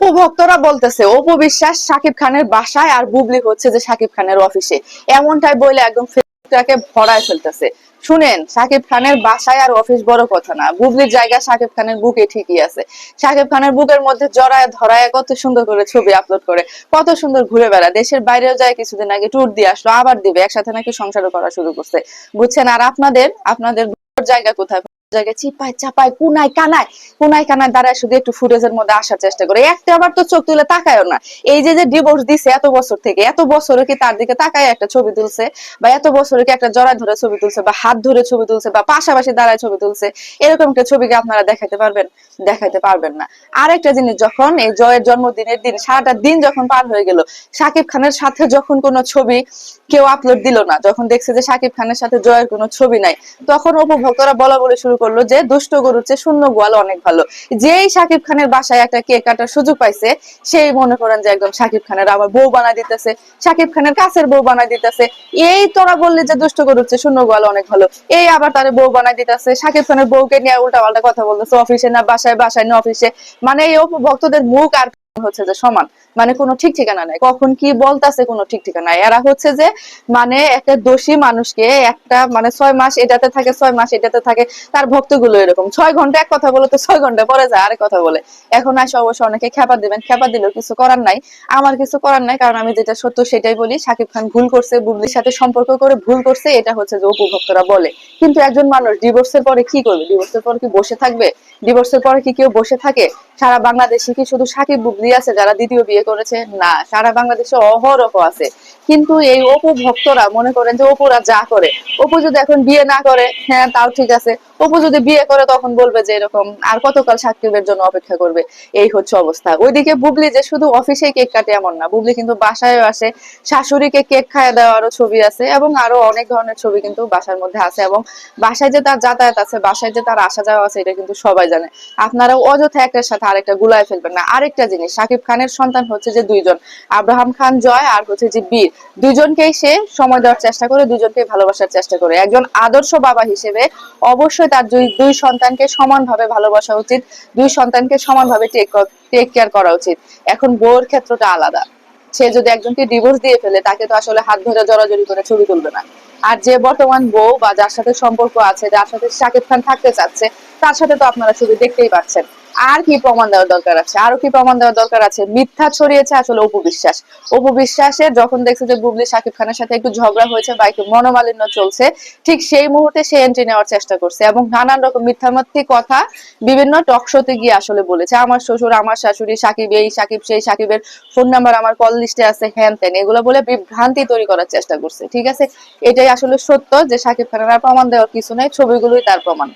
অপু ভক্তরা বলতেছে, অপু বিশ্বাস, সাকিব খানের বাসায় আর বুবলি হচ্ছে যে সাকিব খানের অফিসে। এমনটাই বলে একদম ফেসবুকটাকে ভরায় ফেলতেছে। শুনেন, সাকিব খানের বাসায় আর অফিস বড় কথা না। বুবলির জায়গা সাকিব খানের বুকে ঠিকই আছে। সাকিব খানের বুকের মধ্যে জড়ায় ধরায় কত সুন্দর করে ছবি আপলোড করে, কত সুন্দর ঘুরে বেড়া দেশের বাইরেও যায়, কিছুদিন আগে ট্যুর দিয়ে আসলো, আবার দিবে, একসাথে নাকি সংসারও করা শুরু করছে। বুঝছেন, আর আপনাদের আপনাদের জায়গা কোথায়? জায়গায় চিপায়, চাপায়, কুনায়, কানায়। শুধু একটু ফুটেজের মধ্যে আসার চেষ্টা করে। একটা আবার তো চোখ তুলে তাকায়ও না। এই যে যে ডিভোর্স দিছে এত বছর থেকে, এত বছরে কি তার দিকে তাকায় একটা ছবি তুলছে? বা এত বছরে কি একটা জড়ায় ধরে ছবি তুলছে? বা হাত ধরে ছবি তুলছে? বা পাশাপাশি দাঁড়ায় ছবি তুলছে? এরকম একটা ছবিকে আপনারা দেখাতে পারবেন? দেখাতে পারবেন না। আরেকটা জিনিস, যখন এই জয়ের জন্মদিনের দিন, সারাটা দিন যখন পার হয়ে গেল, সাকিব খানের সাথে যখন কোনো ছবি কেউ আপলোড দিল না, যখন দেখছে যে সাকিব খানের সাথে জয়ের কোনো ছবি নাই, তখন উপভোক্তরা বলা বলে শুরু করল যে, দুষ্ট গরুর চেয়ে শূন্য গোয়াল অনেক ভালো। যেই সাকিব খানের বাসায় একটা কেক কাটার সুযোগ পাইছে, সেই মনে করেন যে একদম সাকিব খানের আবার বউ বানাই দিতেছে সাকিব খানের কাছের বউ বানাই দিতেছে। এই তোরা বললি যে, দুষ্ট গরুর চেয়ে শূন্য গোয়াল অনেক ভালো। এই আবার তার বউ বানাই দিতেছে সাকিব খানের বউকে নিয়ে উল্টা পাল্টা কথা বলতেছে, অফিসে না, বাসায় বাসায় না, অফিসে। মানে এই উপভক্তদের মুখ আর হচ্ছে যে সমান। মানে কোনো ঠিক ঠিকানা নাই। কখন কি বলতাছে কোনো ঠিক ঠিকানা এরা হচ্ছে যে মানে একটা দোষী মানুষকে একটা মানে ছয় মাস এটাতে থাকে, ছয় মাস এটাতে থাকে, তার ভক্তগুলো এরকম। ছয় ঘণ্টা এক কথা বলে তো ছয় ঘণ্টা পরে যায় আরেক কথা বলে। এখন আসে অবশ্য অনেকে খেপা দিবেন। খেপা দিলেও কিছু করার নাই। আমার কিছু করার নাই, কারণ আমি যেটা সত্য সেটাই বলি। সাকিব খান ভুল করছে, বুবলির সাথে সম্পর্ক করে ভুল করছে, এটা হচ্ছে যে উপভোক্তরা বলে। কিন্তু একজন মানুষ ডিভোর্সের পরে কি করবে? ডিভোর্সের পরে কি বসে থাকবে? ডিভোর্সের পরে কি কেউ বসে থাকে? সারা বাংলাদেশে কি শুধু সাকিব, বুবলি আছে যারা দ্বিতীয় বিয়ে করেছে, না, সারা বাংলাদেশে অহরহ আছে। কিন্তু এই অপু ভক্তরা মনে করেন যে অপুরা যা করে, অপু যদি এখন বিয়ে না করে হ্যাঁ তাও ঠিক আছে। অপু যদি বিয়ে করে তখন বলবে যে এরকম, আর কতকাল সাকিবের জন্য অপেক্ষা করবে? এই হচ্ছে অবস্থা। ওইদিকে বুবলি যে শুধু অফিসে কেক কাটে এমন না, বুবলি কিন্তু বাসায় আসে, শাশুড়িকে কেক খাইয়ে দেওয়ারও ছবি আছে এবং আরও অনেক ধরনের ছবি কিন্তু বাসার মধ্যে আছে এবং বাসায় যে তার যাতায়াত আছে, বাসায় যে তার আসা যাওয়া আছে, এটা কিন্তু সবাই জানে। আপনারা অযথা একটার সাথে আরেকটা গুলায় ফেলবেন না। আরেকটা জিনিস, সাকিব খানের সন্তান হচ্ছে যে দুইজন, আব্রাহাম খান জয় আর হচ্ছে যে বীর। দুইজনকেই সে সময় দেওয়ার চেষ্টা করে দুইজনকে ভালোবাসার চেষ্টা করে। একজন আদর্শ বাবা হিসেবে অবশ্যই তার দুই দুই সন্তানকে সমানভাবে ভালোবাসা উচিত, দুই সন্তানকে সমানভাবে টেক কেয়ার করা উচিত। এখন বউর ক্ষেত্রটা আলাদা। সে যদি একজনকে ডিভোর্স দিয়ে ফেলে, তাকে তো আসলে হাত ধরে জড়াজড়ি করে ছবি তুলবে না। আর যে বর্তমান বউ বা যার সাথে সম্পর্ক আছে, যার সাথে শাকিব খান থাকতে চাচ্ছে, তার সাথে তো আপনারা শুধু দেখতেই পাচ্ছেন। আর কি প্রমাণ দেওয়ার দরকার আছে? আরও কি প্রমাণ দেওয়ার দরকার আছে? মিথ্যা ছড়িয়েছে আসলে অপবিশ্বাস অপবিশ্বাসে যখন দেখছে যে বুবলি শাকিব খানের সাথে একটু ঝগড়া হয়েছে বা একটু মনোমালিন্য চলছে, ঠিক সেই মুহূর্তে সে এন্ট্রি নেওয়ার চেষ্টা করছে এবং নানান রকম মিথ্যামাত্রিক কথা বিভিন্ন টক শোতে গিয়ে আসলে বলেছে। আমার শ্বশুর, আমার শাশুড়ি, সাকিব এই, সাকিব সেই, সাকিবের ফোন নাম্বার আমার কল লিস্টে আছে, হ্যান ত্যান, এগুলো বলে বিভ্রান্তি তৈরি করার চেষ্টা করছে। ঠিক আছে? এটাই আসলে সত্য যে সাকিব খানের আর প্রমাণ দেওয়ার কিছু নাই, ছবিগুলোই তার প্রমাণ।